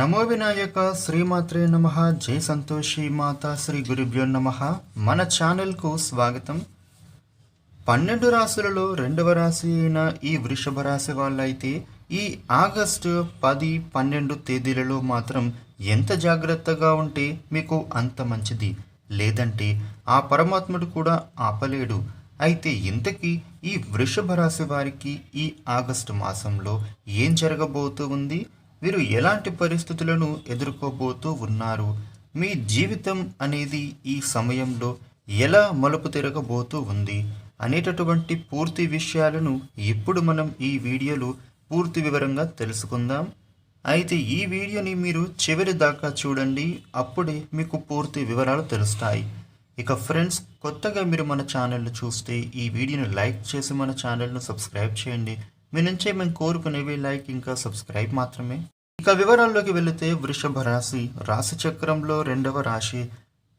నమో వినాయక శ్రీమాత్రే నమ జై సంతోషి మాత శ్రీ గురుభ్యో నమ. మన ఛానల్కు స్వాగతం. పన్నెండు రాశులలో రెండవ రాశి అయిన ఈ వృషభ రాశి వాళ్ళైతే ఈ ఆగస్టు పది పన్నెండు తేదీలలో మాత్రం ఎంత జాగ్రత్తగా ఉంటే మీకు అంత మంచిది. లేదంటే ఆ పరమాత్ముడు కూడా ఆపలేడు. అయితే ఇంతకీ ఈ వృషభ రాశి వారికి ఈ ఆగస్టు మాసంలో ఏం జరగబోతూ ఉంది? వీరు ఎలాంటి పరిస్థితులను ఎదుర్కోబోతూ ఉన్నారు? మీ జీవితం అనేది ఈ సమయంలో ఎలా మలుపు తిరగబోతూ ఉంది? అనేటటువంటి పూర్తి విషయాలను ఇప్పుడు మనం ఈ వీడియోలో పూర్తి వివరంగా తెలుసుకుందాం. అయితే ఈ వీడియోని మీరు చివరి దాకా చూడండి అప్పుడే మీకు పూర్తి వివరాలు తెలుస్తాయి. ఇక ఫ్రెండ్స్ కొత్తగా మీరు మన ఛానల్ను చూస్తే ఈ వీడియోని లైక్ చేసి మన ఛానల్ను సబ్స్క్రైబ్ చేయండి. మీ నుంచే మేము కోరుకునేవి లైక్ ఇంకా సబ్స్క్రైబ్ మాత్రమే. ఇక వివరాల్లోకి వెళితే వృషభ రాశి. రాశి చక్రంలో రెండవ రాశి.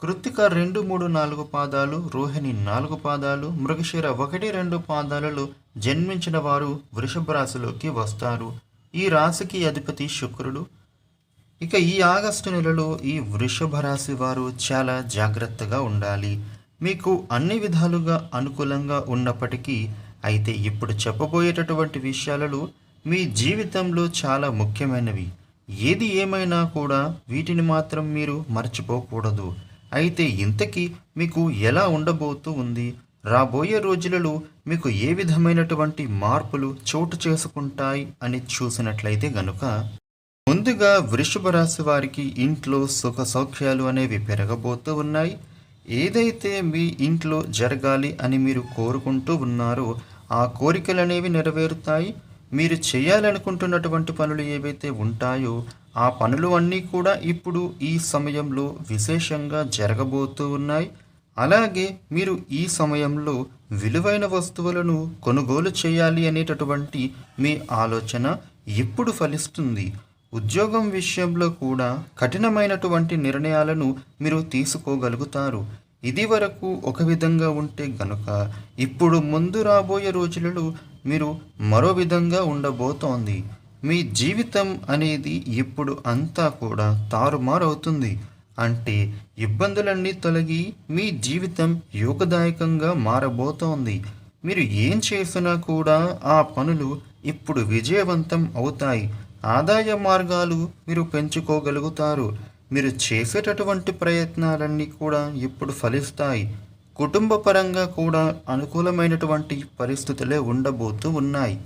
కృత్తిక రెండు మూడు నాలుగు పాదాలు రోహిణి నాలుగు పాదాలు మృగశిర ఒకటి రెండు పాదాలలో జన్మించిన వారు వృషభ రాశిలోకి వస్తారు. ఈ రాశికి అధిపతి శుక్రుడు. ఇక ఈ ఆగస్టు నెలలో ఈ వృషభ రాశి వారు చాలా జాగ్రత్తగా ఉండాలి. మీకు అన్ని విధాలుగా అనుకూలంగా ఉన్నప్పటికీ అయితే ఇప్పుడు చెప్పబోయేటటువంటి విషయాలలో మీ జీవితంలో చాలా ముఖ్యమైనవి. ఏది ఏమైనా కూడా వీటిని మాత్రం మీరు మర్చిపోకూడదు. అయితే ఇంతకీ మీకు ఎలా ఉండబోతూ ఉంది? రాబోయే రోజులలో మీకు ఏ విధమైనటువంటి మార్పులు చోటు చేసుకుంటాయి అని చూసినట్లయితే గనుక ముందుగా వృషభ రాశి వారికి ఇంట్లో సుఖ సౌఖ్యాలు అనేవి పెరగబోతూ ఉన్నాయి. ఏదైతే మీ ఇంట్లో జరగాలి అని మీరు కోరుకుంటూ ఉన్నారో ఆ కోరికలు అనేవి నెరవేరుతాయి. మీరు చేయాలనుకుంటున్నటువంటి పనులు ఏవైతే ఉంటాయో ఆ పనులు అన్నీ కూడా ఇప్పుడు ఈ సమయంలో విశేషంగా జరగబోతూ ఉన్నాయి. అలాగే మీరు ఈ సమయంలో విలువైన వస్తువులను కొనుగోలు చేయాలి అనేటటువంటి మీ ఆలోచన ఇప్పుడు ఫలిస్తుంది. ఉద్యోగం విషయంలో కూడా కఠినమైనటువంటి నిర్ణయాలను మీరు తీసుకోగలుగుతారు. ఇది వరకు ఒక విధంగా ఉంటే గనుక ఇప్పుడు ముందు రాబోయే రోజులలో మీరు మరో విధంగా ఉండబోతోంది. మీ జీవితం అనేది ఇప్పుడు అంతా కూడా తారుమారవుతుంది. అంటే ఇబ్బందులన్నీ తొలగి మీ జీవితం యోగదాయకంగా మారబోతోంది. మీరు ఏం చేసినా కూడా ఆ పనులు ఇప్పుడు విజయవంతం అవుతాయి. ఆదాయ మార్గాలు మీరు పెంచుకోగలుగుతారు. మీరు చేసేటటువంటి ప్రయత్నాలన్నీ కూడా ఇప్పుడు ఫలిస్తాయి. కుటుంబ పరంగా కూడా అనుకూలమైనటువంటి పరిస్థితులే ఉండబోతూ ఉన్నాయి.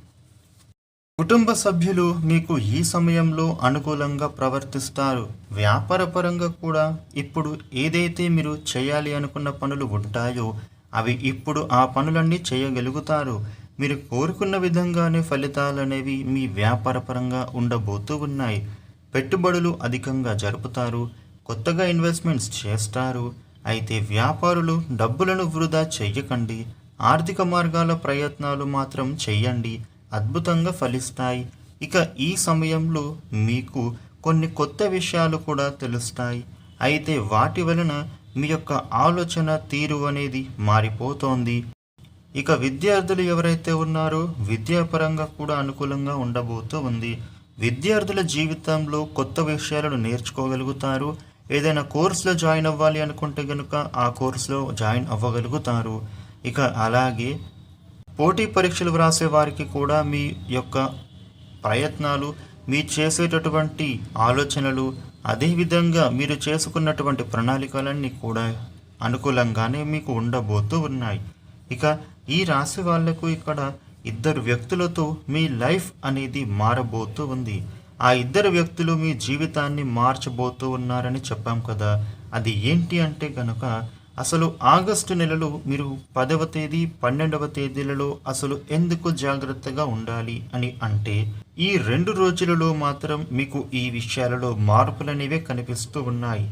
కుటుంబ సభ్యులు మీకు ఈ సమయంలో అనుకూలంగా ప్రవర్తిస్తారు. వ్యాపారపరంగా కూడా ఇప్పుడు ఏదైతే మీరు చేయాలి అనుకున్న పనులు ఉంటాయో అవి ఇప్పుడు ఆ పనులన్నీ చేయగలుగుతారు. మీరు కోరుకున్న విధంగానే ఫలితాలు అనేవి మీ వ్యాపారపరంగా ఉండబోతూ ఉన్నాయి. పెట్టుబడులు అధికంగా జరుపుతారు. కొత్తగా ఇన్వెస్ట్మెంట్స్ చేస్తారు. అయితే వ్యాపారులు డబ్బులను వృధా చెయ్యకండి. ఆర్థిక మార్గాల ప్రయత్నాలు మాత్రం చెయ్యండి. అద్భుతంగా ఫలిస్తాయి. ఇక ఈ సమయంలో మీకు కొన్ని కొత్త విషయాలు కూడా తెలుస్తాయి. అయితే వాటి వలన మీ యొక్క ఆలోచన తీరు అనేది మారిపోతోంది. ఇక విద్యార్థులు ఎవరైతే ఉన్నారో విద్యాపరంగా కూడా అనుకూలంగా ఉండబోతూ ఉంది విద్యార్థుల జీవితంలో కొత్త విషయాలను నేర్చుకోగలుగుతారు. ఏదైనా కోర్సులో జాయిన్ అవ్వాలి అనుకుంటే కనుక ఆ కోర్సులో జాయిన్ అవ్వగలుగుతారు. ఇక అలాగే పోటీ పరీక్షలు వ్రాసే వారికి కూడా మీ యొక్క ప్రయత్నాలు మీ చేసేటటువంటి ఆలోచనలు అదేవిధంగా మీరు చేసుకున్నటువంటి ప్రణాళికలన్నీ కూడా అనుకూలంగానే మీకు ఉండబోతూ ఉన్నాయి. ఇక ఈ రాశి వాళ్ళకు ఇక్కడ ఇద్దరు వ్యక్తులతో మీ లైఫ్ అనేది మారబోతూ ఉంది. ఆ ఇద్దరు వ్యక్తులు మీ జీవితాన్ని మార్చబోతూ ఉన్నారని చెప్పాం కదా. అది ఏంటి అంటే కనుక అసలు ఆగస్టు నెలలో మీరు పదవ తేదీ పన్నెండవ తేదీలలో అసలు ఎందుకు జాగ్రత్తగా ఉండాలి అని అంటే ఈ రెండు రోజులలో మాత్రం మీకు ఈ విషయాలలో మార్పులనేవి కనిపిస్తూ ఉన్నాయి.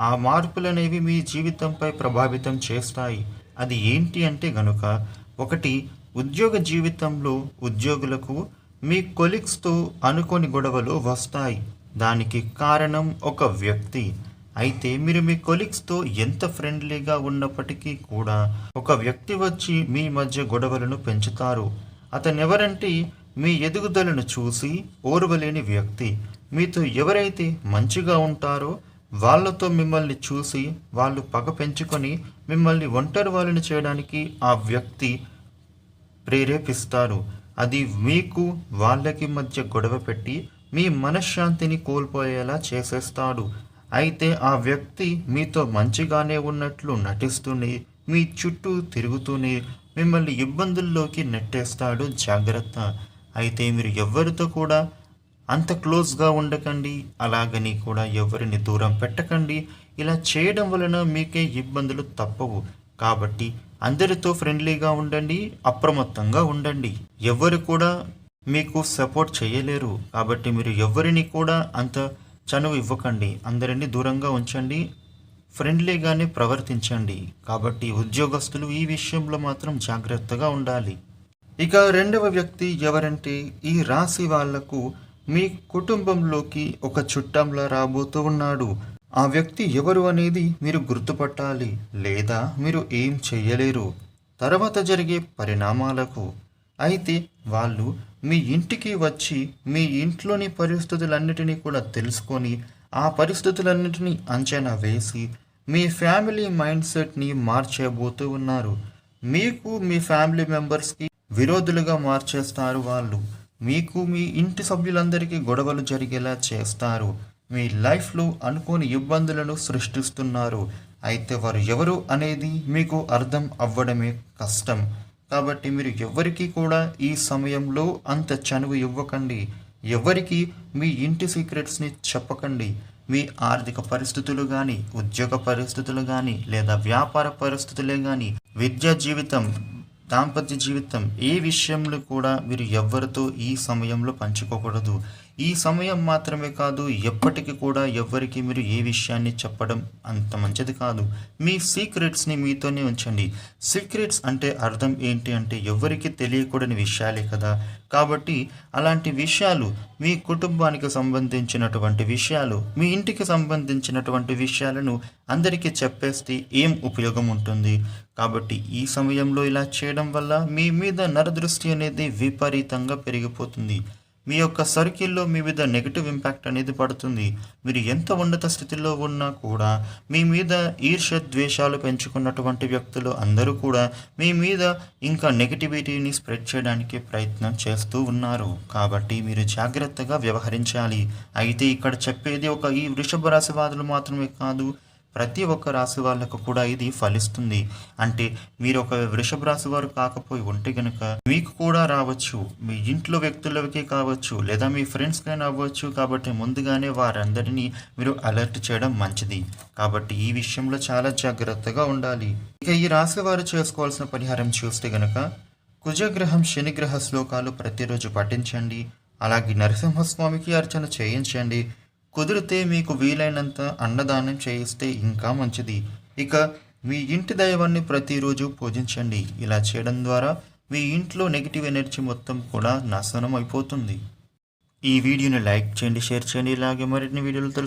ఆ మార్పులనేవి మీ జీవితంపై ప్రభావితం చేస్తాయి. అది ఏంటి అంటే గనుక ఒకటి ఉద్యోగ జీవితంలో ఉద్యోగులకు మీ కొలిగ్స్తో అనుకోని గొడవలు వస్తాయి. దానికి కారణం ఒక వ్యక్తి. అయితే మీరు మీ కొలీగ్స్తో ఎంత ఫ్రెండ్లీగా ఉన్నప్పటికీ కూడా ఒక వ్యక్తి వచ్చి మీ మధ్య గొడవలను పెంచుతారు. అతనెవరంటే మీ ఎదుగుదలను చూసి ఓర్వలేని వ్యక్తి. మీతో ఎవరైతే మంచిగా ఉంటారో వాళ్ళతో మిమ్మల్ని చూసి వాళ్ళు పగ పెంచుకొని మిమ్మల్ని ఒంటరి వాళ్ళని చేయడానికి ఆ వ్యక్తి ప్రేరేపిస్తారు. అది మీకు వాళ్ళకి మధ్య గొడవ పెట్టి మీ మనశ్శాంతిని కోల్పోయేలా చేసేస్తాడు. అయితే ఆ వ్యక్తి మీతో మంచిగానే ఉన్నట్లు నటిస్తూనే మీ చుట్టూ తిరుగుతూనే మిమ్మల్ని ఇబ్బందుల్లోకి నెట్టేస్తాడు జాగ్రత్త. అయితే మీరు ఎవరితో కూడా అంత క్లోజ్గా ఉండకండి అలాగని కూడా ఎవరిని దూరం పెట్టకండి. ఇలా చేయడం వలన మీకే ఇబ్బందులు తప్పవు. కాబట్టి అందరితో ఫ్రెండ్లీగా ఉండండి అప్రమత్తంగా ఉండండి. ఎవరు కూడా మీకు సపోర్ట్ చేయలేరు. కాబట్టి మీరు ఎవరిని కూడా అంత చనువు ఇవ్వకండి. అందరినీ దూరంగా ఉంచండి ఫ్రెండ్లీగానే ప్రవర్తించండి. కాబట్టి ఉద్యోగస్తులు ఈ విషయంలో మాత్రం జాగ్రత్తగా ఉండాలి. ఇక రెండవ వ్యక్తి ఎవరంటే ఈ రాశి వాళ్ళకు మీ కుటుంబంలోకి ఒక చుట్టంలా రాబోతూ ఉన్నాడు. ఆ వ్యక్తి ఎవరు అనేది మీరు గుర్తుపట్టాలి లేదా మీరు ఏం చేయలేరు తర్వాత జరిగే పరిణామాలకు. అయితే వాళ్ళు మీ ఇంటికి వచ్చి మీ ఇంట్లోని పరిస్థితులన్నిటినీ కూడా తెలుసుకొని ఆ పరిస్థితులన్నిటినీ అంచనా వేసి మీ ఫ్యామిలీ మైండ్ సెట్ని మార్చేయబోతూ ఉన్నారు. మీకు మీ ఫ్యామిలీ మెంబర్స్కి విరోధులుగా మార్చేస్తారు వాళ్ళు. మీకు మీ ఇంటి సభ్యులందరికీ గొడవలు జరిగేలా చేస్తారు. మీ లైఫ్లో అనుకోని ఇబ్బందులను సృష్టిస్తున్నారు. అయితే వారు ఎవరు అనేది మీకు అర్థం అవ్వడమే కష్టం. కాబట్టి మీరు ఎవరికి కూడా ఈ సమయంలో అంత చనువు ఇవ్వకండి. ఎవరికి మీ ఇంటి సీక్రెట్స్ని చెప్పకండి. మీ ఆర్థిక పరిస్థితులు కానీ ఉద్యోగ పరిస్థితులు కానీ లేదా వ్యాపార పరిస్థితులే కానీ విద్యా జీవితం దాంపత్య జీవితం ఏ విషయంలో కూడా మీరు ఎవరితో ఈ సమయంలో పంచుకోకూడదు. ఈ సమయం మాత్రమే కాదు ఎప్పటికీ కూడా ఎవ్వరికి మీరు ఏ విషయాన్ని చెప్పడం అంత మంచిది కాదు. మీ సీక్రెట్స్ని మీతోనే ఉంచండి. సీక్రెట్స్ అంటే అర్థం ఏంటి అంటే ఎవరికి తెలియకూడని విషయాలే కదా. కాబట్టి అలాంటి విషయాలు మీ కుటుంబానికి సంబంధించినటువంటి విషయాలు మీ ఇంటికి సంబంధించినటువంటి విషయాలను అందరికీ చెప్పేస్తే ఏం ఉపయోగం ఉంటుంది? కాబట్టి ఈ సమయంలో ఇలా చేయడం వల్ల మీ మీద నరదృష్టి అనేది విపరీతంగా పెరిగిపోతుంది. మీ యొక్క సర్కిల్లో మీ మీద నెగిటివ్ ఇంపాక్ట్ అనేది పడుతుంది. మీరు ఎంత ఉన్నత స్థితిలో ఉన్నా కూడా మీ మీద ఈర్ష్య ద్వేషాలు పెంచుకున్నటువంటి వ్యక్తులు అందరూ కూడా మీ మీద ఇంకా నెగిటివిటీని స్ప్రెడ్ చేయడానికి ప్రయత్నం చేస్తూ ఉన్నారు. కాబట్టి మీరు జాగ్రత్తగా వ్యవహరించాలి. అయితే ఇక్కడ చెప్పేది ఒక ఈ వృషభ రాశివాదులు మాత్రమే కాదు ప్రతి ఒక్క రాశి వాళ్ళకు కూడా ఇది ఫలిస్తుంది. అంటే మీరు ఒక వృషభ రాశి వారు కాకపోయి ఉంటే గనుక మీకు కూడా రావచ్చు. మీ ఇంట్లో వ్యక్తులకి కావచ్చు. లేదా మీ ఫ్రెండ్స్కైనా అవ్వచ్చు. కాబట్టి ముందుగానే వారందరినీ మీరు అలర్ట్ చేయడం మంచిది. కాబట్టి ఈ విషయంలో చాలా జాగ్రత్తగా ఉండాలి. ఇక ఈ రాశి వారు చేసుకోవాల్సిన పరిహారం చూస్తే గనక కుజగ్రహం శనిగ్రహ శ్లోకాలు ప్రతిరోజు పఠించండి. అలాగే నరసింహస్వామికి అర్చన చేయించండి. కుదిరితే మీకు వీలైనంత అన్నదానం చేయిస్తే ఇంకా మంచిది. ఇక మీ ఇంటి దైవాన్ని ప్రతిరోజు పూజించండి. ఇలా చేయడం ద్వారా మీ ఇంట్లో నెగిటివ్ ఎనర్జీ మొత్తం కూడా నాశనం అయిపోతుంది. ఈ వీడియోని లైక్ చేయండి షేర్ చేయండి. ఇలాగే మరిన్ని వీడియోలు తెలుసు